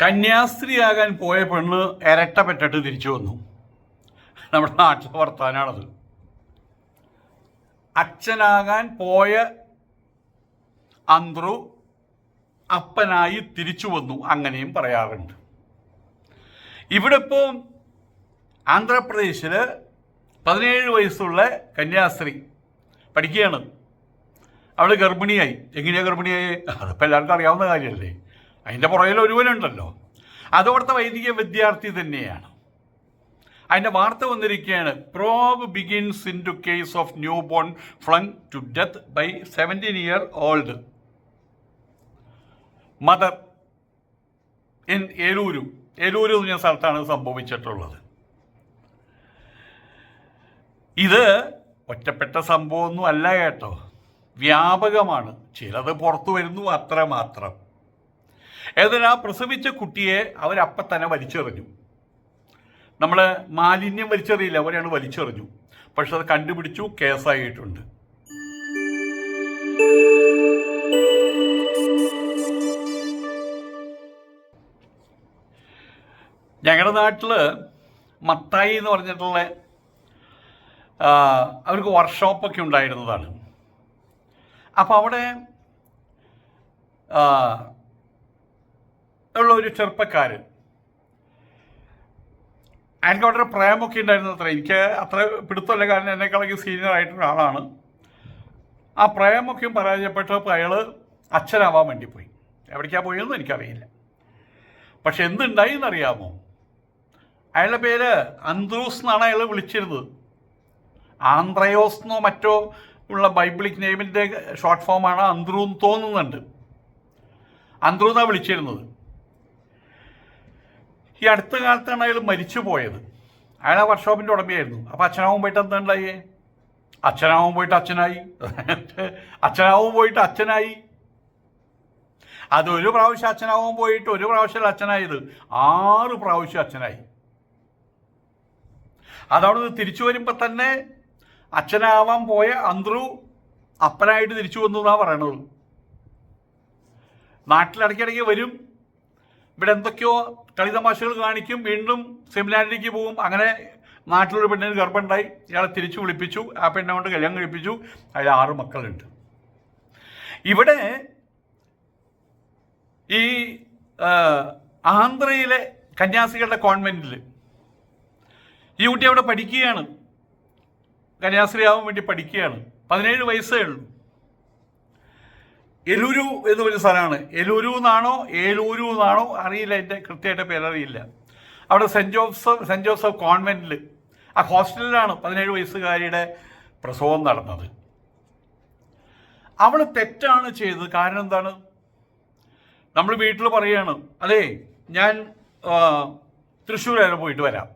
കന്യാസ്ത്രീയാകാൻ പോയ പെണ്ണ് ഇരട്ട പെറ്റിട്ട് തിരിച്ചു വന്നു. നമ്മുടെ നാട്ടിലെ വർത്താനാണത്. അച്ഛനാകാൻ പോയ അന്ത്രു അപ്പനായി തിരിച്ചു വന്നു അങ്ങനെയും പറയാറുണ്ട്. ഇവിടെ ഇപ്പോൾ ആന്ധ്രാപ്രദേശിൽ പതിനേഴ് വയസ്സുള്ള കന്യാസ്ത്രീ പഠിക്കുകയാണ്. അവൾ ഗർഭിണിയായി. എങ്ങനെയാണ് ഗർഭിണിയായി? അതിപ്പോൾ എല്ലാവർക്കും അറിയാവുന്ന കാര്യമല്ലേ? അതിന്റെ പുറകിൽ ഒരുവനുണ്ടല്ലോ. അത് അവിടുത്തെ വൈദിക വിദ്യാർത്ഥി തന്നെയാണ്. അതിന്റെ വാർത്ത വന്നിരിക്കുകയാണ് probe begins into case of newborn flung to death by seventeen year old mother in Eluru Eluru എന്ന സ്ഥലത്താണ് സംഭവിച്ചിട്ടുള്ളത്. ഇത് ഒറ്റപ്പെട്ട സംഭവമൊന്നും അല്ല കേട്ടോ. വ്യാപകമാണ്. ചിലത് പുറത്തു വരുന്നു അത്ര ഏതായാലും ആ പ്രസവിച്ച കുട്ടിയെ അവരപ്പ തന്നെ വലിച്ചെറിഞ്ഞു. നമ്മൾ മാലിന്യം വലിച്ചെറിയില്ല അവരെയാണ് വലിച്ചെറിഞ്ഞു. പക്ഷെ അത് കണ്ടുപിടിച്ചു കേസായിട്ടുണ്ട്. ഞങ്ങളുടെ നാട്ടിൽ മത്തായി എന്ന് പറഞ്ഞിട്ടുള്ള അവർക്ക് വർക്ക്ഷോപ്പൊക്കെ ഉണ്ടായിരുന്നതാണ്. അപ്പോൾ അവിടെ ഉള്ള ഒരു ചെറുപ്പക്കാരൻ. എനിക്ക് വളരെ പ്രേമൊക്കെ ഉണ്ടായിരുന്നു അത്ര എനിക്ക് അത്ര പിടുത്തമല്ല. കാരണം എന്നെക്കാളൊക്കെ സീനിയർ ആയിട്ടുള്ള ആളാണ്. ആ പ്രേമൊക്കെയും പരാജയപ്പെട്ടപ്പോൾ അയാൾ അച്ഛനാവാൻ വേണ്ടി പോയി. എവിടേക്കാണ് പോയതെന്ന് എനിക്കറിയില്ല. പക്ഷെ എന്തുണ്ടായി എന്നറിയാമോ അയാളുടെ പേര് അന്ത്രൂസ് എന്നാണ് അയാൾ വിളിച്ചിരുന്നത്. ആന്ത്രയോസ് എന്നോ മറ്റോ ഉള്ള ബൈബിളിക് നെയിമിന്റെ ഷോർട്ട് ഫോമാണ് അന്ത്രൂ എന്ന് തോന്നുന്നുണ്ട് അന്ത്രൂ എന്നാണ് വിളിച്ചിരുന്നത്. ഈ അടുത്ത കാലത്താണ് അയാൾ മരിച്ചു പോയത്. അയാൾ ആ വർക്ക്ഷോപ്പിന്റെ ഉടമയായിരുന്നു. അപ്പോൾ അച്ഛനാവും പോയിട്ട് എന്താ അച്ഛനാവും പോയിട്ട് അച്ഛനായി. അച്ഛനാവും പോയിട്ട് അച്ഛനായി. അത് ഒരു പ്രാവശ്യം അച്ഛനാവും പോയിട്ട് ഒരു പ്രാവശ്യം അച്ഛനായത്. ആറ് പ്രാവശ്യം അച്ഛനായി. അതവിടെ തിരിച്ചു വരുമ്പോൾ തന്നെ അച്ഛനാവാൻ പോയ അന്ത്രു അപ്പനായിട്ട് തിരിച്ചു വന്നു എന്നാണ് പറയണത്. നാട്ടിലിടയ്ക്കിടയ്ക്ക് വരും. ഇവിടെ എന്തൊക്കെയോ കളിതമാശകൾ കാണിക്കും വീണ്ടും സെമിനാരിലേക്ക് പോകും. അങ്ങനെ നാട്ടിലൊരു പെണ്ണിന് ഗർഭമുണ്ടായി. ഇയാളെ തിരിച്ചു വിളിപ്പിച്ചു. ആ പെണ്ണെ കൊണ്ട് കല്യാണം കഴിപ്പിച്ചു. അതിൽ ആറ് മക്കളുണ്ട്. ഇവിടെ ഈ ആന്ധ്രയിലെ കന്യാസികളുടെ കോൺവെന്റിൽ ഈ കുട്ടി അവിടെ പഠിക്കുകയാണ്. കന്യാസ്ത്രീയാവാൻ വേണ്ടി പഠിക്കുകയാണ്. പതിനേഴ് വയസ്സേ ഉള്ളൂ. എലൂരു എന്ന് പറഞ്ഞ സ്ഥലമാണ്. എലൂരു എന്നാണോ ഏലൂരു എന്നാണോ അറിയില്ല എന്റെ കൃത്യമായിട്ട് പേരറിയില്ല. അവിടെ സെന്റ് ജോസഫ് സെന്റ് ജോസഫ് കോൺവെന്റിൽ ആ ഹോസ്റ്റലിലാണ് പതിനേഴ് വയസ്സുകാരിയുടെ പ്രസവം നടന്നത്. അവൾ തെറ്റാണ് ചെയ്തത്. കാരണം എന്താണ്? നമ്മൾ വീട്ടിൽ പറയുകയാണ് അതെ ഞാൻ തൃശ്ശൂർ വരെ പോയിട്ട് വരാം.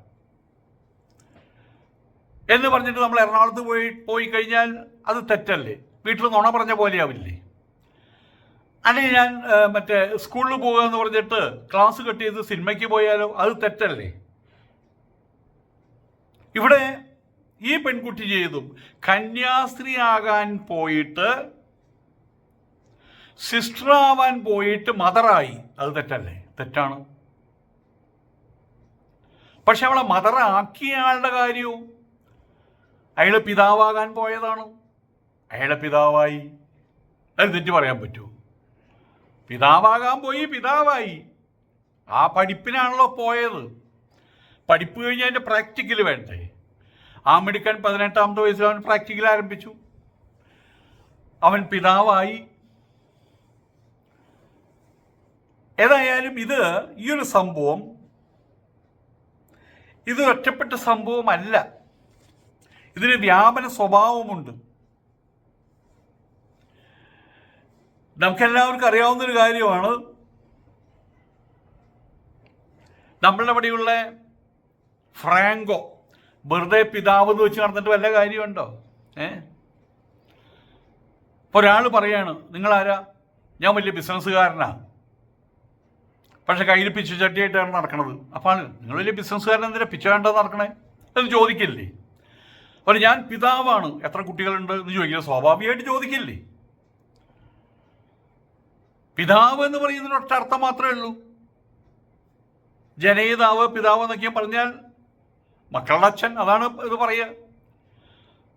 എന്ന് പറഞ്ഞിട്ട് നമ്മൾ എറണാകുളത്ത് പോയി പോയി കഴിഞ്ഞാൽ അത് തെറ്റല്ലേ? വീട്ടിൽ നുണ പറഞ്ഞ പോലെയാവില്ലേ? അല്ലെങ്കിൽ ഞാൻ മറ്റേ സ്കൂളിൽ പോകുക എന്ന് പറഞ്ഞിട്ട് ക്ലാസ് കട്ട് ചെയ്ത് സിനിമയ്ക്ക് പോയാലോ അത് തെറ്റല്ലേ? ഇവിടെ ഈ പെൺകുട്ടി ചെയ്തു. കന്യാസ്ത്രീ ആകാൻ പോയിട്ട് സിസ്റ്റർ ആവാൻ പോയിട്ട് മദറായി അത് തെറ്റല്ലേ? തെറ്റാണ്. പക്ഷെ അവളെ മദറാക്കിയ ആളുടെ കാര്യവും അയാൾ പിതാവാകാൻ പോയതാണ്. അയാളെ പിതാവായി. അത് തെറ്റ് പറയാൻ പറ്റുമോ? പിതാവാകാൻ പോയി പിതാവായി. ആ പഠിപ്പിനാണല്ലോ പോയത്. പഠിപ്പ് കഴിഞ്ഞ് അതിന്റെ പ്രാക്ടിക്കൽ വേണ്ടേ? ആ മിടുക്കൻ പതിനെട്ടാമത്തെ വയസ്സിൽ അവൻ പ്രാക്ടിക്കൽ ആരംഭിച്ചു. അവൻ പിതാവായി. ഏതായാലും ഇത് ഈ ഒരു സംഭവം ഇത് ഒറ്റപ്പെട്ട സംഭവമല്ല. ഇതിന് വ്യാപന സ്വഭാവമുണ്ട്. നമുക്കെല്ലാവർക്കും അറിയാവുന്ന ഒരു കാര്യമാണ്. നമ്മളുടെ അവിടെയുള്ള ഫ്രാങ്കോ വെറുതെ പിതാവ് എന്ന് വെച്ച് നടന്നിട്ട് വല്ല കാര്യമുണ്ടോ? ഏ? ഒരാൾ പറയാണ് നിങ്ങളാരാ? ഞാൻ വലിയ ബിസിനസ്സുകാരനാ. പക്ഷെ കയ്യിൽ പിച്ചു ചട്ടിയായിട്ടാണ് നടക്കണത്. അപ്പോൾ നിങ്ങൾ വലിയ ബിസിനസ്സുകാരൻ എന്തിനാ പിച്ച വേണ്ടത് നടക്കണേ? എന്ന് ചോദിക്കില്ലേ? അപ്പോൾ ഞാൻ പിതാവാണ്. എത്ര കുട്ടികളുണ്ട് എന്ന് ചോദിക്കില്ല സ്വാഭാവികമായിട്ട് ചോദിക്കില്ലേ? പിതാവ് എന്ന് പറയുന്നതിന് ഒറ്റ അർത്ഥം മാത്രമേ ഉള്ളൂ. ജനയിതാവ് പിതാവ് എന്നൊക്കെ പറഞ്ഞാൽ മക്കളുടെ അച്ഛൻ അതാണ് ഇത് പറയുക.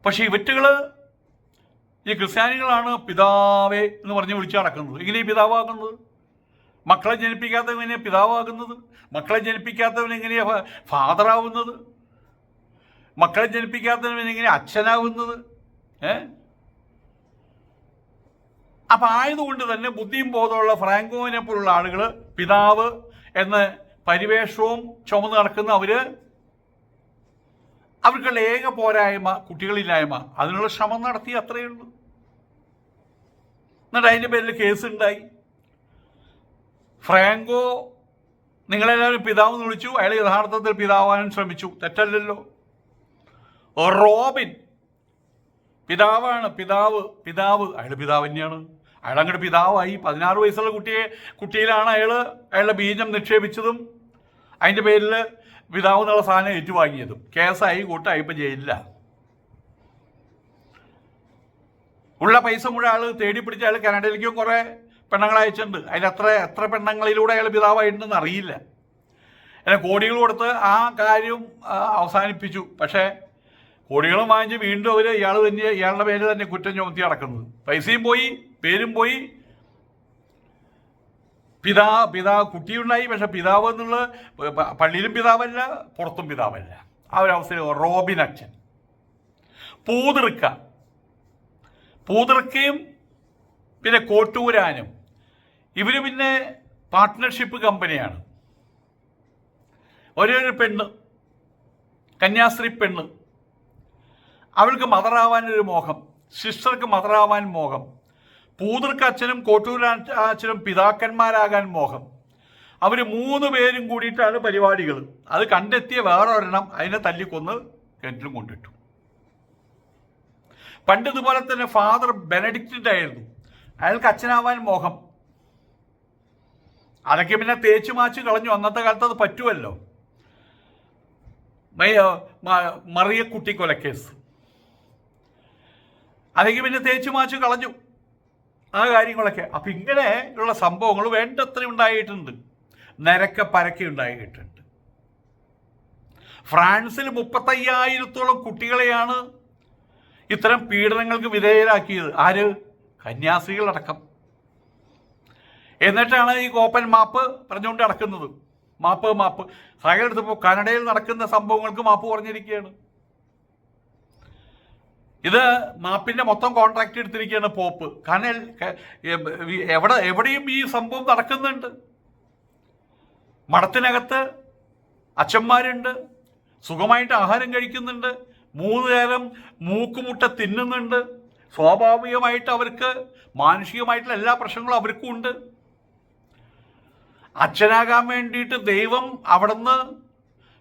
പക്ഷേ ഇവറ്റുകൾ ഈ ക്രിസ്ത്യാനികളാണ് പിതാവേ എന്ന് പറഞ്ഞ് വിളിച്ചു നടക്കുന്നത്. ഇങ്ങനെ പിതാവാകുന്നത്? മക്കളെ ജനിപ്പിക്കാത്തവനെ പിതാവാകുന്നത്? മക്കളെ ജനിപ്പിക്കാത്തവൻ എങ്ങനെയാണ് ഫാദറാവുന്നത്? മക്കളെ ജനിപ്പിക്കാത്തവൻ എങ്ങനെ അച്ഛനാവുന്നത്? ഏ? അപ്പം ആയതുകൊണ്ട് തന്നെ ബുദ്ധിയും ബോധമുള്ള ഫ്രാങ്കോവിനെ പോലുള്ള ആളുകൾ പിതാവ് എന്ന പരിവേഷവും ചുമന്ന് നടക്കുന്ന അവർ അവർക്കുള്ള ഏക പോരായ്മ കുട്ടികളില്ലായ്മ. അതിനുള്ള ശ്രമം നടത്തി അത്രയേ ഉള്ളൂ. എന്നിട്ട് അതിന്റെ പേരിൽ കേസുണ്ടായി. ഫ്രാങ്കോ നിങ്ങളെല്ലാവരും പിതാവ് എന്ന് വിളിച്ചു. അയാൾ യഥാർത്ഥത്തിൽ പിതാവാനും ശ്രമിച്ചു. തെറ്റല്ലല്ലോ. റോബിൻ. പിതാവാണ്. പിതാവ്. പിതാവ്. അയാൾ പിതാവ് തന്നെയാണ്. അയാൾ അങ്ങോട്ട് പിതാവായി. പതിനാറ് വയസ്സുള്ള കുട്ടിയെ കുട്ടിയിലാണ് അയാൾ അയാളുടെ ബീജം നിക്ഷേപിച്ചതും അതിന്റെ പേരിൽ പിതാവ് എന്നുള്ള സാധനം ഏറ്റുവാങ്ങിയതും. കേസായി കൂട്ടായി ഇപ്പം ജയിലില്ല ഉള്ള പൈസ മുഴുവൻ അയാൾ തേടി പിടിച്ച് അയാൾ കാനഡയിലേക്കും കുറേ പെണ്ണുങ്ങളെ അയച്ചിട്ടുണ്ട്. അതിൽ എത്ര എത്ര പെണ്ണുങ്ങളിലൂടെ അയാൾ പിതാവായിട്ടുണ്ടെന്ന് അറിയില്ല. അല്ല കോടികൾ കൊടുത്ത് ആ കാര്യം അവസാനിപ്പിച്ചു. പക്ഷേ കോടികളും വാങ്ങിച്ച് വീണ്ടും അവർ ഇയാൾ തന്നെ ഇയാളുടെ പേര് തന്നെ കുറ്റം ചുമത്തി നടക്കുന്നത് പൈസയും പോയി. പേരും പോയി. പിതാ പിതാ കുട്ടിയുണ്ടായി. പക്ഷെ പിതാവ് എന്നുള്ളത് പള്ളിയിലും പിതാവല്ല പുറത്തും പിതാവല്ല. ആ ഒരു അവസരം റോബിൻ അച്ഛൻ. പൂതൃക്ക പൂതൃക്കയും പിന്നെ കോട്ടൂരാനും. ഇവർ പിന്നെ പാർട്ട്ണർഷിപ്പ് കമ്പനിയാണ് ഒരേ ഒരു പെണ്ണ്. കന്യാസ്ത്രീ പെണ്ണ്. അവൾക്ക് മദറാവാനൊരു മോഹം. സിസ്റ്റർക്ക് മദറാവാൻ മോഹം. പൂതൃക്ക് അച്ഛനും കോട്ടൂർ അച്ഛനും പിതാക്കന്മാരാകാൻ മോഹം. അവർ മൂന്ന് പേരും കൂടിയിട്ടാണ് പരിപാടികൾ. അത് കണ്ടെത്തിയ വേറെ ഒരെണ്ണം അതിനെ തല്ലിക്കൊന്ന് കിണറ്റിലും കൊണ്ടിട്ടു. പണ്ട് ഇതുപോലെ തന്നെ ഫാദർ ബെനഡിക്റ്റിന്റെ ആയിരുന്നു. അയാൾക്ക് അച്ഛനാവാൻ മോഹം. അതൊക്കെ പിന്നെ തേച്ചു മാച്ച് കളഞ്ഞു. അന്നത്തെ കാലത്ത് അത് പറ്റുമല്ലോ. മറിയക്കുട്ടി കൊലക്കേസ് അതൊക്കെ പിന്നെ തേച്ചു മാച്ച് കളഞ്ഞു. ആ കാര്യങ്ങളൊക്കെ. അപ്പം ഇങ്ങനെ ഉള്ള സംഭവങ്ങൾ വേണ്ടത്ര ഉണ്ടായിട്ടുണ്ട്. നിരക്ക പരക്കെ ഉണ്ടായിട്ടുണ്ട്. ഫ്രാൻസിൽ മുപ്പത്തയ്യായിരത്തോളം കുട്ടികളെയാണ് ഇത്തരം പീഡനങ്ങൾക്ക് വിധേയരാക്കിയത്. ആര്? കന്യാസ്ത്രീകളടക്കം. എന്നിട്ടാണ് ഈ കോപ്പൻ മാപ്പ് പറഞ്ഞുകൊണ്ട് നടക്കുന്നത്. മാപ്പ് മാപ്പ്. സകലെടുത്തപ്പോൾ കനഡയിൽ നടക്കുന്ന സംഭവങ്ങൾക്ക് മാപ്പ് പറഞ്ഞിരിക്കുകയാണ്. ഇത് മാപ്പിന്റെ മൊത്തം കോൺട്രാക്ട് എടുത്തിരിക്കുകയാണ് പോപ്പ്. കാരണം എവിടെ എവിടെയും ഈ സംഭവം നടക്കുന്നുണ്ട്. മഠത്തിനകത്ത് അച്ഛന്മാരുണ്ട്. സുഖമായിട്ട് ആഹാരം കഴിക്കുന്നുണ്ട്. മൂന്ന് നേരം മൂക്കുമുട്ട തിന്നുന്നുണ്ട്. സ്വാഭാവികമായിട്ട് അവർക്ക് മാനുഷികമായിട്ടുള്ള എല്ലാ പ്രശ്നങ്ങളും അവർക്കും ഉണ്ട്. അച്ഛനാകാൻ വേണ്ടിയിട്ട് ദൈവം അവിടുന്ന്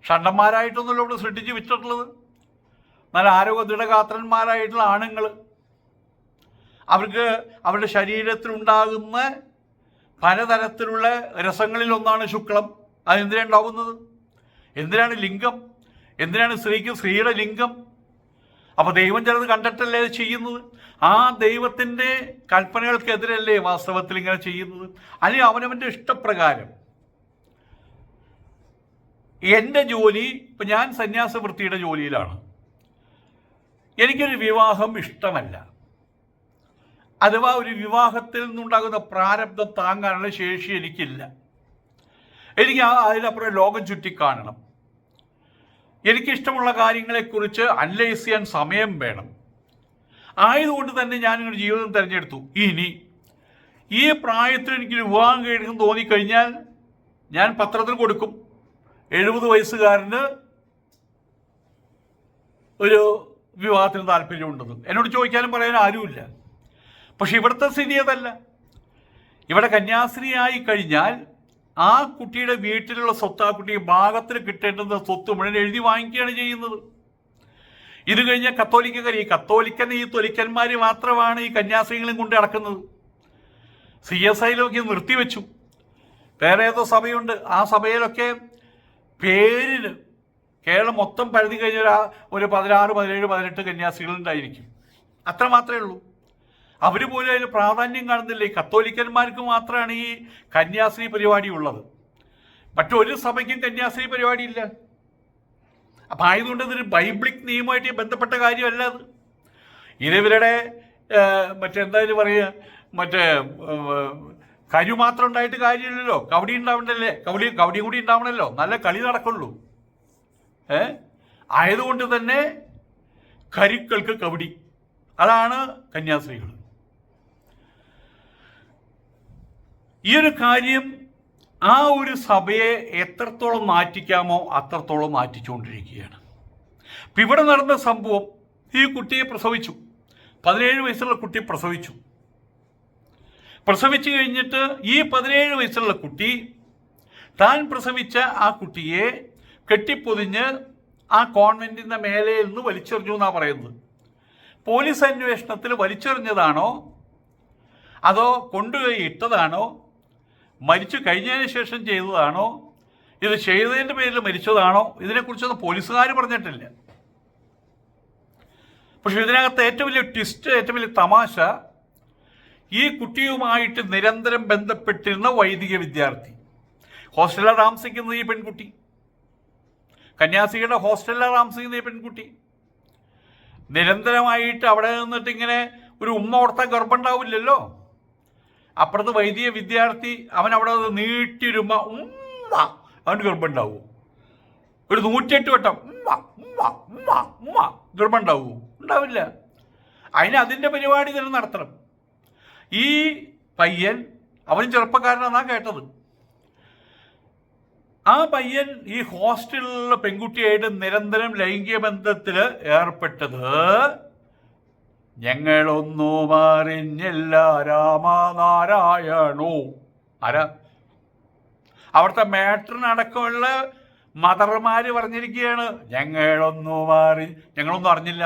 ഷണ്ടന്മാരായിട്ടൊന്നുമല്ല ഇവിടെ സൃഷ്ടിച്ച് വിറ്റിട്ടുള്ളത്. നല്ല ആരോഗ്യ ദൃഢഗാത്രന്മാരായിട്ടുള്ള ആണുങ്ങൾ അവർക്ക് അവരുടെ ശരീരത്തിലുണ്ടാകുന്ന പലതരത്തിലുള്ള രസങ്ങളിൽ ഒന്നാണ് ശുക്ലം. അതെന്തിനാണ് ഉണ്ടാവുന്നത്? എന്തിനാണ് ലിംഗം? എന്തിനാണ് സ്ത്രീക്ക് സ്ത്രീയുടെ ലിംഗം? അപ്പോൾ ദൈവം ചിലത് കണ്ടിട്ടല്ലേ ചെയ്യുന്നത്? ആ ദൈവത്തിന്റെ കൽപ്പനകൾക്കെതിരല്ലേ വാസ്തവത്തിൽ ഇങ്ങനെ ചെയ്യുന്നത്? അല്ലെങ്കിൽ അവനവന്റെ ഇഷ്ടപ്രകാരം. എന്റെ ജോലി ഇപ്പം ഞാൻ സന്യാസവൃത്തിയുടെ ജോലിയിലാണ്. എനിക്കൊരു വിവാഹം ഇഷ്ടമല്ല. അഥവാ ഒരു വിവാഹത്തിൽ നിന്നുണ്ടാകുന്ന പ്രാരബ്ധം താങ്ങാനുള്ള ശേഷി എനിക്കില്ല. എനിക്ക് അതിനപ്പുറം ലോകം ചുറ്റിക്കാണണം. എനിക്കിഷ്ടമുള്ള കാര്യങ്ങളെക്കുറിച്ച് അനലൈസ് ചെയ്യാൻ സമയം വേണം. ആയതുകൊണ്ട് തന്നെ ഞാൻ ഇങ്ങനെ ജീവിതം തിരഞ്ഞെടുത്തു. ഇനി ഈ പ്രായത്തിൽ എനിക്ക് വിവാഹം കഴിക്കും തോന്നിക്കഴിഞ്ഞാൽ ഞാൻ പത്രത്തിൽ കൊടുക്കും. എഴുപത് വയസ്സുകാരന് ഒരു വിവാഹത്തിന് താല്പര്യമുണ്ടെന്ന്. എന്നോട് ചോദിക്കാനും പറയാൻ ആരുമില്ല. പക്ഷെ ഇവിടുത്തെ സ്ഥിതി അതല്ല. ഇവിടെ കന്യാസ്ത്രീയായി കഴിഞ്ഞാൽ ആ കുട്ടിയുടെ വീട്ടിലുള്ള സ്വത്ത് ആ കുട്ടിയെ ഭാഗത്തിന് കിട്ടേണ്ടുന്ന സ്വത്ത് മുഴുവൻ എഴുതി വാങ്ങിക്കുകയാണ് ചെയ്യുന്നത്. ഇത് കഴിഞ്ഞ കത്തോലിക്കർ ഈ കത്തോലിക്കൻ ഈ തൊലിക്കന്മാർ മാത്രമാണ് ഈ കന്യാസ്ത്രീകളും കൊണ്ട് നടക്കുന്നത്. സി എസ് ഐയിലൊക്കെ നിർത്തിവെച്ചു. വേറെ ഏതോ സഭയുണ്ട്. ആ സഭയിലൊക്കെ പേരിന് കേരളം മൊത്തം പരിധി കഴിഞ്ഞ ഒരു പതിനാറ് പതിനേഴ് പതിനെട്ട് കന്യാസ്ത്രീകളുണ്ടായിരിക്കും. അത്ര മാത്രമേ ഉള്ളൂ. അവർ പോലും അതിന് പ്രാധാന്യം കാണുന്നില്ല. ഈ കത്തോലിക്കന്മാർക്ക് മാത്രമാണ് ഈ കന്യാസ്ത്രീ പരിപാടി ഉള്ളത് മറ്റൊരു സഭയ്ക്കും കന്യാസ്ത്രീ പരിപാടിയില്ല. അപ്പം ആയതുകൊണ്ട് ഇതൊരു ബൈബിളിക് നിയമമായിട്ട് ബന്ധപ്പെട്ട കാര്യമല്ല അത്. ഇതിവരുടെ മറ്റെന്തായാലും പറയുക? മറ്റേ കരു മാത്രം ഉണ്ടായിട്ട് കാര്യമില്ലല്ലോ. കവടി ഉണ്ടാവണ്ടല്ലേ? കവടി കവടിയും കൂടി ഉണ്ടാവണമല്ലോ നല്ല കളി നടക്കുള്ളൂ. ആയതുകൊണ്ട് തന്നെ കരുക്കൾക്ക് കബഡി അതാണ് കന്യാസ്ത്രീകൾ ഈ ഒരു കാര്യം ആ ഒരു സഭയെ എത്രത്തോളം മാറ്റിക്കാമോ അത്രത്തോളം മാറ്റിച്ചുകൊണ്ടിരിക്കുകയാണ് ഇപ്പം ഇവിടെ നടന്ന സംഭവം ഈ കുട്ടിയെ പ്രസവിച്ചു. പതിനേഴ് വയസ്സുള്ള കുട്ടി പ്രസവിച്ചു. പ്രസവിച്ചു കഴിഞ്ഞിട്ട് ഈ പതിനേഴ് വയസ്സുള്ള കുട്ടി താൻ പ്രസവിച്ച ആ കുട്ടിയെ കെട്ടിപ്പൊതിഞ്ഞ് ആ കോൺവെന്റിന്റെ മേലെ നിന്ന് വലിച്ചെറിഞ്ഞു എന്നാണ് പറയുന്നത്? പോലീസ് അന്വേഷണത്തിൽ വലിച്ചെറിഞ്ഞതാണോ? അതോ കൊണ്ടുപോയി ഇട്ടതാണോ മരിച്ചു കഴിഞ്ഞതിന് ശേഷം ചെയ്തതാണോ? ഇത് ചെയ്തതിന്റെ പേരിൽ മരിച്ചതാണോ? ഇതിനെക്കുറിച്ചൊന്നും പോലീസുകാർ പറഞ്ഞിട്ടില്ല. പക്ഷെ ഇതിനകത്ത് ഏറ്റവും വലിയ ട്വിസ്റ്റ് ഏറ്റവും വലിയ തമാശ ഈ കുട്ടിയുമായിട്ട് നിരന്തരം ബന്ധപ്പെട്ടിരുന്ന വൈദിക വിദ്യാർത്ഥി. ഹോസ്റ്റലിൽ താമസിക്കുന്നത് ഈ പെൺകുട്ടി. കന്യാസികളുടെ ഹോസ്റ്റലിലെ താമസിക്കുന്ന ഈ പെൺകുട്ടി. നിരന്തരമായിട്ട് അവിടെ നിന്നിട്ട് ഇങ്ങനെ ഒരു ഉമ്മ ഓർത്താൻ ഗർഭമുണ്ടാവില്ലല്ലോ? അപ്പുറത്ത് വൈദിക വിദ്യാർത്ഥി അവൻ അവിടെ നീട്ടിയൊരുമ്മ ഉമ്മ അവന് ഗർഭമുണ്ടാവും. ഒരു നൂറ്റിയെട്ട് വട്ടം ഉമ്മ ഉമ്മ ഉമ്മ ഉമ്മ ഗർഭമുണ്ടാവൂ. ഉണ്ടാവില്ല. അതിന് അതിന്റെ പരിപാടി തന്നെ നടത്തണം. ഈ പയ്യൻ അവൻ ചെറുപ്പക്കാരനാണ് കേട്ടത്. ആ പയ്യൻ ഈ ഹോസ്റ്റലിലുള്ള പെൺകുട്ടിയായിട്ട് നിരന്തരം ലൈംഗിക ബന്ധത്തിൽ ഏർപ്പെട്ടത് ഞങ്ങളൊന്നും അറിഞ്ഞില്ല രാമനാരായണോ. ആരാ? അവിടുത്തെ മാട്രിനടക്കമുള്ള മദർമാര് പറഞ്ഞിരിക്കുകയാണ് ഞങ്ങളൊന്നും അറി ഞങ്ങളൊന്നും അറിഞ്ഞില്ല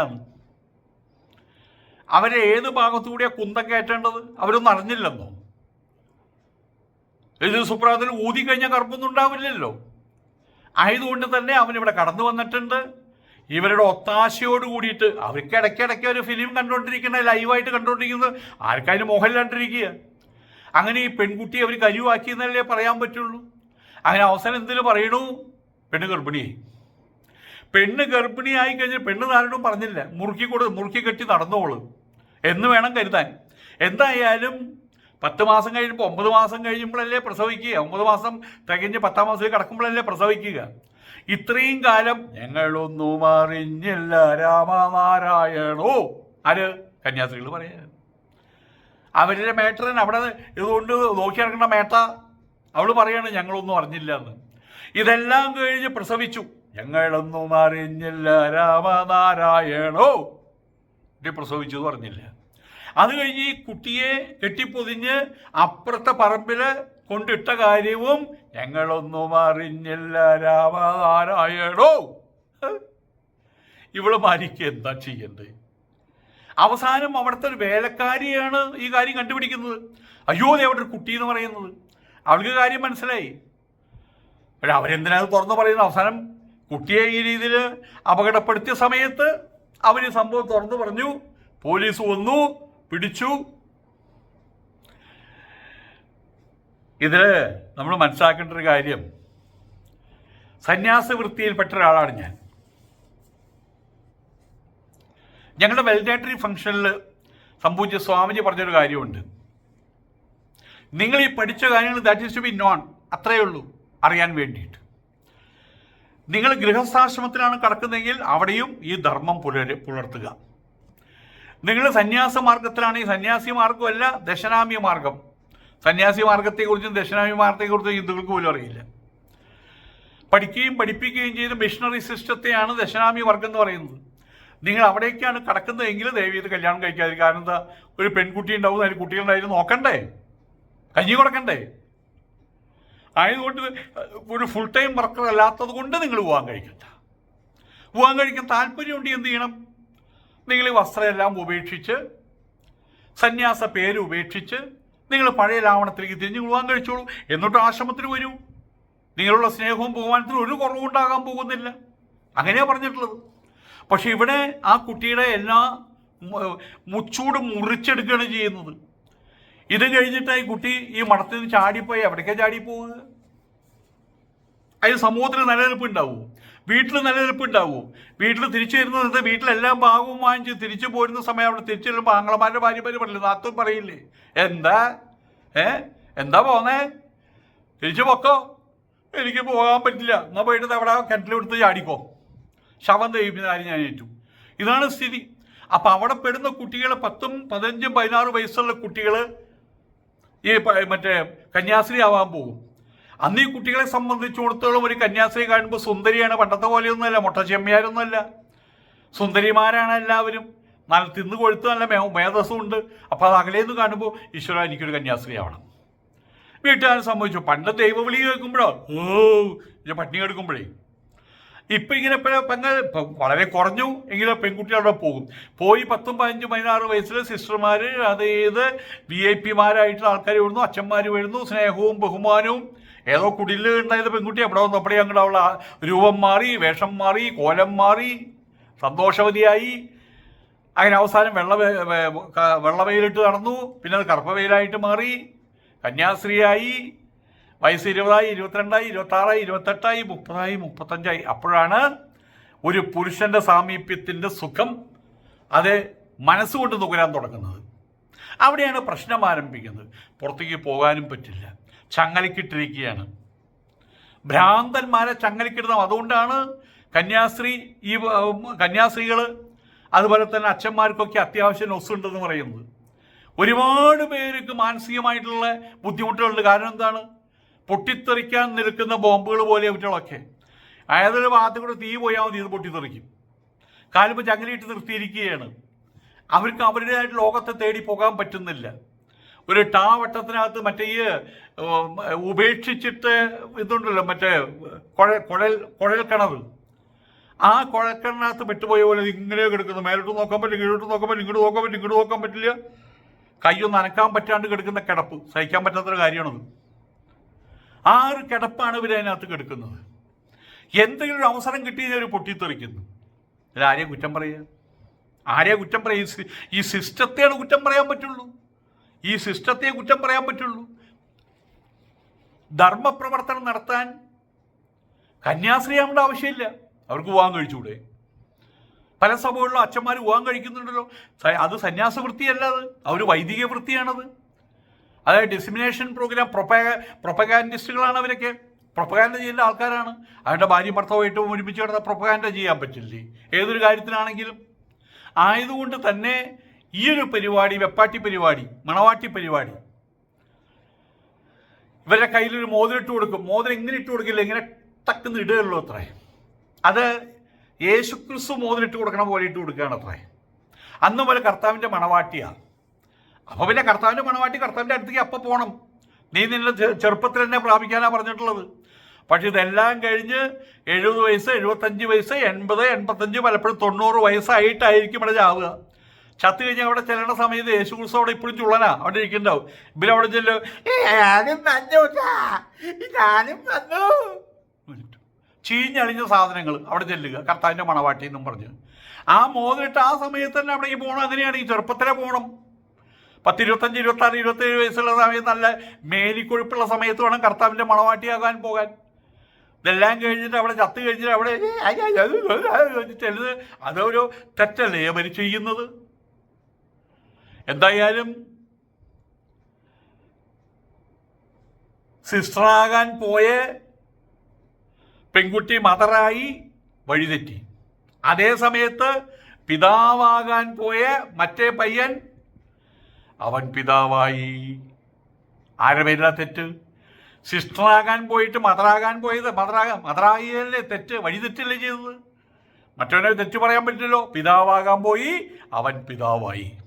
അവരെ ഏത് ഭാഗത്തുകൂടിയാ കുന്തം കയറ്റേണ്ടത്? അവരൊന്നും അറിഞ്ഞില്ലെന്നോ? ഇത് സുപ്രാതത്തിൽ ഊതി കഴിഞ്ഞാൽ കറുപ്പൊന്നും ഉണ്ടാവില്ലല്ലോ. ആയതുകൊണ്ട് തന്നെ അവൻ ഇവിടെ കടന്നു വന്നിട്ടുണ്ട്. ഇവരുടെ ഒത്താശയോട് കൂടിയിട്ട് അവർക്ക് ഇടയ്ക്കിടയ്ക്ക് ഒരു ഫിലിം കണ്ടുകൊണ്ടിരിക്കുന്ന ലൈവായിട്ട് കണ്ടുകൊണ്ടിരിക്കുന്നത് ആർക്കായാലും മോഹൻലാണ്ടിരിക്കുക അങ്ങനെ ഈ പെൺകുട്ടി അവർ കരുവാക്കി എന്നല്ലേ പറയാൻ പറ്റുള്ളൂ? അങ്ങനെ അവസാനം എന്തിനു പറയണു? പെണ്ണ് ഗർഭിണി. പെണ്ണ് ഗർഭിണിയായി കഴിഞ്ഞാൽ പെണ്ണ് നാരോടും പറഞ്ഞില്ല. മുറുക്കി കൊടു മുറുക്കി കെട്ടി നടന്നോളൂ. എന്ന് വേണം കരുതാൻ. എന്തായാലും പത്ത് മാസം കഴിയുമ്പോൾ ഒമ്പത് മാസം കഴിയുമ്പോഴല്ലേ പ്രസവിക്കുക. ഒമ്പത് മാസം തികഞ്ഞ് പത്താം മാസത്തിൽ കിടക്കുമ്പോഴല്ലേ പ്രസവിക്കുക. ഇത്രയും കാലം ഞങ്ങളൊന്നും അറിഞ്ഞില്ല. രാമനാരായണോ? ആര്? കന്യാസ്ത്രീകൾ പറയാ. അവരുടെ മേട്ടൻ അവിടെ ഇതുകൊണ്ട് നോക്കി നടക്കുന്ന മേട്ട അവൾ പറയാണ് ഞങ്ങളൊന്നും അറിഞ്ഞില്ല എന്ന് ഇതെല്ലാം കഴിഞ്ഞ് പ്രസവിച്ചു. ഞങ്ങളൊന്നും അറിഞ്ഞില്ല. രാമനാരായണോ? ഇത് പ്രസവിച്ചു പറഞ്ഞില്ല അത് കഴിഞ്ഞ് ഈ കുട്ടിയെ കെട്ടിപ്പൊതിഞ്ഞ് അപ്പുറത്തെ പറമ്പിൽ കൊണ്ടിട്ട കാര്യവും ഞങ്ങളൊന്നും അറിഞ്ഞില്ല രാമനാരായണോ? ഇവൾ മാരിക്ക് എന്താ ചെയ്യണ്ടേ? അവസാനം അവിടുത്തെ ഒരു വേലക്കാരിയാണ് ഈ കാര്യം കണ്ടുപിടിക്കുന്നത്. അയ്യോ അവിടെ ഒരു കുട്ടി എന്ന് പറയുന്നത്. അവൾക്ക് കാര്യം മനസ്സിലായി. പക്ഷെ അവരെന്തിനാ അത് തുറന്നു പറയുന്നത്? അവസാനം കുട്ടിയെ ഈ രീതിയിൽ അപകടപ്പെടുത്തിയ സമയത്ത് അവർ സംഭവം തുറന്നു പറഞ്ഞു. പോലീസ് വന്നു. പിടിച്ചു. ഇതിൽ നമ്മൾ മനസ്സിലാക്കേണ്ട ഒരു കാര്യം. സന്യാസ വൃത്തിയിൽപ്പെട്ട ഒരാളാണ് ഞാൻ. ഞങ്ങളുടെ വെൽഡേറ്ററി ഫംഗ്ഷനിൽ സംഭവിച്ച സ്വാമിജി പറഞ്ഞൊരു കാര്യമുണ്ട്. നിങ്ങൾ ഈ പഠിച്ച കാര്യങ്ങൾ that is to be known അത്രയേ ഉള്ളൂ അറിയാൻ വേണ്ടിയിട്ട്. നിങ്ങൾ ഗൃഹസ്ഥാശ്രമത്തിലാണ് കടക്കുന്നതെങ്കിൽ അവിടെയും ഈ ധർമ്മം പുലർ പുലർത്തുക. നിങ്ങൾ സന്യാസ മാർഗത്തിലാണ് ഈ സന്യാസി മാർഗമല്ല ദശനാമ്യ മാർഗം. സന്യാസി മാർഗത്തെക്കുറിച്ചും ദശനാമ്യ മാർഗത്തെക്കുറിച്ചും ഹിന്ദുക്കൾക്ക് പോലും അറിയില്ല. പഠിക്കുകയും പഠിപ്പിക്കുകയും ചെയ്ത മിഷണറി സിസ്റ്റത്തെയാണ് ദശനാമി വർഗം എന്ന് പറയുന്നത്. നിങ്ങൾ അവിടേക്കാണ് കടക്കുന്നതെങ്കിൽ ദയവ് ചെയ്ത് കല്യാണം കഴിക്കാതിരിക്കും കാരണം എന്താ? ഒരു പെൺകുട്ടി ഉണ്ടാവും അതിന് കുട്ടികളുണ്ടായാലും നോക്കണ്ടേ? കഞ്ഞി കൊടുക്കണ്ടേ? ആയതുകൊണ്ട് ഒരു ഫുൾ ടൈം വർക്കർ അല്ലാത്തത് കൊണ്ട് നിങ്ങൾ പോകാൻ കഴിക്കണ്ട. പോകാൻ കഴിക്കാൻ താല്പര്യമുണ്ട് എന്ത് ചെയ്യണം? നിങ്ങൾ ഈ വസ്ത്രമെല്ലാം ഉപേക്ഷിച്ച് സന്യാസ പേര് ഉപേക്ഷിച്ച് നിങ്ങൾ പഴയ ലാവണത്തിലേക്ക് തിരിഞ്ഞ് വിവാഹം കഴിച്ചോളൂ. എന്നിട്ട് ആശ്രമത്തിൽ വരൂ. നിങ്ങളുള്ള സ്നേഹവും ബഹുമാനത്തിനും ഒരു കുറവുണ്ടാകാൻ പോകുന്നില്ല. അങ്ങനെയാണ് പറഞ്ഞിട്ടുള്ളത്. പക്ഷെ ഇവിടെ ആ കുട്ടിയുടെ എല്ലാ മുച്ചൂട് മുറിച്ചെടുക്കുകയാണ് ചെയ്യുന്നത്. ഇത് കഴിഞ്ഞിട്ട് ഈ കുട്ടി ഈ മഠത്തിൽ നിന്ന് ചാടിപ്പോയി. എവിടേക്കാണ് ചാടിപ്പോവുക? അതിന് സമൂഹത്തിന് നിലനിൽപ്പ് ഉണ്ടാവുമോ വീട്ടിൽ നിലനിൽപ്പ് ഉണ്ടാവുമോ വീട്ടിൽ തിരിച്ചു വരുന്നത് വീട്ടിലെല്ലാം ഭാഗവും വാങ്ങിച്ച് തിരിച്ചു പോരുന്ന സമയം അവിടെ തിരിച്ചു വരുമ്പോൾ ആങ്ങളമാരുടെ ഭാര്യമാര് പറയില്ല? നാത്തും പറയില്ലേ? എന്താ? ഏ? എന്താ പോന്നേ? തിരിച്ചു പൊക്കോ? എനിക്ക് പോകാൻ പറ്റില്ല. എന്നാൽ പോയിട്ട് അവിടെ കിണറ്റിലെടുത്ത് ചാടിക്കോ. ശവം ദൈവത്തിന് കാര്യം ഞാൻ ഏറ്റു. ഇതാണ് സ്ഥിതി. അപ്പം അവിടെ പെടുന്ന കുട്ടികൾ പത്തും പതിനഞ്ചും പതിനാറ് വയസ്സുള്ള കുട്ടികൾ ഈ മറ്റേ കന്യാസ്ത്രീ ആവാൻ പോകും. അന്ന് ഈ കുട്ടികളെ സംബന്ധിച്ചിടത്തോളം ഒരു കന്യാസ്ത്രീ കാണുമ്പോൾ സുന്ദരിയാണ്. പണ്ടത്തെ പോലെയൊന്നുമല്ല. മുട്ടച്ചെമ്മിയാരൊന്നുമല്ല. സുന്ദരിമാരാണ് എല്ലാവരും. നല്ല തിന്നു കൊഴുത്ത് നല്ല മേ മേധസ്സും ഉണ്ട് അപ്പോൾ അത് അകലേന്ന് കാണുമ്പോൾ ഈശ്വര എനിക്കൊരു കന്യാസ്ത്രീ ആവണം വീട്ടുകാരൻ സംഭവിച്ചു പണ്ട് ദൈവവിളി കേൾക്കുമ്പോഴോ? ഓ ഞാൻ പട്ടിണി എടുക്കുമ്പോഴേ ഇപ്പം ഇങ്ങനെ പെങ്ങൾ വളരെ കുറഞ്ഞു എങ്കിലും പെൺകുട്ടികൾ അവിടെ പോകും. പോയി പത്തും പതിനഞ്ചും പതിനാറ് വയസ്സിൽ സിസ്റ്റർമാർ അതായത് വി ഐ പിമാരായിട്ടുള്ള ആൾക്കാർ വരുന്നു അച്ഛന്മാർ വരുന്നു സ്നേഹവും ബഹുമാനവും ഏതോ കുടിലിൽ ഉണ്ടായത് പെൺകുട്ടി അവിടെ വന്നു. അപ്പടി അങ്ങോട്ട് അവൾ രൂപം മാറി വേഷം മാറി കോലം മാറി സന്തോഷവതിയായി. അങ്ങനെ അവസാനം വെള്ള വെള്ളവെയിലിട്ട് നടന്നു. പിന്നെ അത് കറുപ്പവെയിലായിട്ട് മാറി. കന്യാസ്ത്രീയായി. വയസ്സ് ഇരുപതായി ഇരുപത്തിരണ്ടായി ഇരുപത്താറായി ഇരുപത്തെട്ടായി മുപ്പതായി മുപ്പത്തഞ്ചായി. അപ്പോഴാണ് ഒരു പുരുഷന്റെ സാമീപ്യത്തിന്റെ സുഖം അത് മനസ്സുകൊണ്ട് നുകരാൻ തുടങ്ങുന്നത്. അവിടെയാണ് പ്രശ്നം ആരംഭിക്കുന്നത്. പുറത്തേക്ക് പോകാനും പറ്റില്ല. ചങ്ങലക്കിട്ടിരിക്കുകയാണ് ഭ്രാന്തന്മാരെ ചങ്ങലക്കിടണം അതുകൊണ്ടാണ് കന്യാസ്ത്രീ ഈ കന്യാസ്ത്രീകൾ അതുപോലെ തന്നെ അച്ഛന്മാർക്കൊക്കെ അത്യാവശ്യം നൊസുണ്ടെന്ന് പറയുന്നത്. ഒരുപാട് പേർക്ക് മാനസികമായിട്ടുള്ള ബുദ്ധിമുട്ടുകളുണ്ട്. കാരണം എന്താണ്? പൊട്ടിത്തെറിക്കാൻ നിൽക്കുന്ന ബോംബുകൾ പോലെ അവറ്റകളൊക്കെ ഏതൊരു ഭാഗത്ത് കൂടെ തീ പോയാൽ മതി ഇത് പൊട്ടിത്തെറിക്കും. കാലിപ്പോൾ ചങ്ങലയിട്ട് നിർത്തിയിരിക്കുകയാണ്. അവർക്ക് അവരുടേതായിട്ട് ലോകത്തെ തേടി പോകാൻ പറ്റുന്നില്ല. ഒരു ടാ വട്ടത്തിനകത്ത് മറ്റേ ഈ ഉപേക്ഷിച്ചിട്ട് ഇതുണ്ടല്ലോ മറ്റേ കുഴൽ കുഴൽ കുഴൽ കിണറ്. ആ കുഴൽക്കിണറിനകത്ത് പെട്ടുപോയ പോലെ ഇങ്ങനെ കിടക്കുന്നു മേലോട്ട് നോക്കാൻ പറ്റില്ല കീഴോട്ട് നോക്കാൻ പറ്റില്ല ഇങ്ങോട്ട് നോക്കാൻ പറ്റില്ല ഇങ്ങോട്ട് നോക്കാൻ പറ്റില്ല. കൈയൊന്നും അനക്കാൻ പറ്റാണ്ട് കിടക്കുന്ന കിടപ്പ്. സഹിക്കാൻ പറ്റാത്തൊരു കാര്യമാണത്. ആ ഒരു കിടപ്പാണ് ഇവർ അതിനകത്ത് കിടക്കുന്നത്. എന്തെങ്കിലും ഒരു അവസരം കിട്ടി ഒരു പൊട്ടിത്തെറിക്കുന്നു. ഇതിൽ കുറ്റം പറയുക? ആരെയാ കുറ്റം പറയുക? ഈ സിസ്റ്റത്തെയാണ് കുറ്റം പറയാൻ പറ്റുള്ളൂ. ഈ സിസ്റ്റത്തെ കുറ്റം പറയാൻ പറ്റുള്ളൂ. ധർമ്മപ്രവർത്തനം നടത്താൻ കന്യാസ്ത്രീ ആവേണ്ട ആവശ്യമില്ല. അവർക്ക് വിവാഹം കഴിച്ചുകൂടെ? പല സഭകളിലും അച്ഛന്മാർ വിവാഹം കഴിക്കുന്നുണ്ടല്ലോ. അത് സന്യാസ വൃത്തിയല്ല അത്. അവർ വൈദിക വൃത്തിയാണത്. അതായത് ഡിസിമിനേഷൻ പ്രോഗ്രാം പ്രൊപ്പ പ്രൊപ്പഗാൻഡിസ്റ്റുകളാണ് അവരൊക്കെ. പ്രൊപ്പഗാൻഡ ചെയ്യുന്ന ആൾക്കാരാണ്. അവരുടെ ഭാര്യ ഭർത്താവുമായിട്ട് ഒരുമിച്ച് കിടന്ന പ്രൊപ്പഗാൻഡ ചെയ്യാൻ പറ്റില്ലേ? ഏതൊരു കാര്യത്തിനാണെങ്കിലും. ആയതുകൊണ്ട് തന്നെ ഈ ഒരു പരിപാടി വെപ്പാട്ടി പരിപാടി മണവാട്ടി പരിപാടി ഇവരുടെ കയ്യിലൊരു മോതിരം ഇട്ട് കൊടുക്കും. മോതിരം എങ്ങനെ ഇട്ട് കൊടുക്കില്ല എങ്ങനെ തക്കുന്ന ഇടുകയുള്ളൂ അത്രേ. അത് യേശുക്രിസ്തു മോതിരം ഇട്ട് കൊടുക്കണ പോലെ ഇട്ട് കൊടുക്കുകയാണ് അത്രേ. അന്ന് പോലെ കർത്താവിന്റെ മണവാട്ടിയാണ് അപ്പോൾ പിന്നെ കർത്താവിന്റെ മണവാട്ടി കർത്താവിന്റെ അടുത്തേക്ക് അപ്പം പോകണം നീ നിന്റെ ചെറുപ്പത്തിൽ തന്നെ പ്രാപിക്കാനാണ് പറഞ്ഞിട്ടുള്ളത്. പക്ഷെ ഇതെല്ലാം കഴിഞ്ഞ് എഴുപത് വയസ്സ് എഴുപത്തഞ്ച് വയസ്സ് എൺപത് എൺപത്തഞ്ച് പലപ്പോഴും തൊണ്ണൂറ് വയസ്സായിട്ടായിരിക്കും ഇവിടെ ചാവുക. ചത്ത് കഴിഞ്ഞാൽ അവിടെ ചെല്ലേണ്ട സമയത്ത് യേശു ക്രിസ്തു അവിടെ ഇപ്പോഴും ചുള്ളനാ. അവിടെ ഇരിക്കുന്നുണ്ടാവും. ഇവരവിടെ അവിടെ വന്നു ചീഞ്ഞളിഞ്ഞ സാധനങ്ങൾ അവിടെ ചെല്ലുക. കർത്താവിന്റെ മണവാട്ടി എന്നും പറഞ്ഞു. ആ മോതിരിട്ട് ആ സമയത്ത് തന്നെ അവിടേക്ക് പോകണം അങ്ങനെയാണ് ഈ ചെറുപ്പത്തിലെ പോകണം പത്ത് ഇരുപത്തഞ്ച് ഇരുപത്താറ് ഇരുപത്തേഴ് വയസ്സുള്ള സമയത്ത് നല്ല മേലിക്കൊഴുപ്പുള്ള സമയത്ത് വേണം കർത്താവിന്റെ മണവാട്ടിയാകാൻ പോകാൻ. ഇതെല്ലാം കഴിഞ്ഞിട്ട് അവിടെ ചത്ത് കഴിഞ്ഞിട്ട് അവിടെ അതൊരു തെറ്റല്ലേ? അവർ ചെയ്യുന്നത്? എന്തായാലും സിസ്റ്ററാകാൻ പോയ പെൺകുട്ടി മദറായി വഴിതെറ്റി. അതേ സമയത്ത് പിതാവാകാൻ പോയ മറ്റേ പയ്യൻ അവൻ പിതാവായി. ആരുടെ പേരിലാ തെറ്റ്? സിസ്റ്ററാകാൻ പോയിട്ട് മദറാകാൻ പോയത് മദറാകാൻ മദറായിയല്ലേ തെറ്റ് വഴിതെറ്റില്ലേ ചെയ്തത്? മറ്റവനെ തെറ്റ് പറയാൻ പറ്റില്ലല്ലോ. പിതാവാകാൻ പോയി അവൻ പിതാവായി.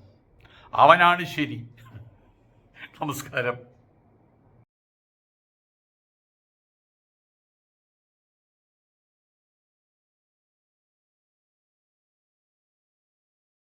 അവനാണ് ശരി. നമസ്കാരം.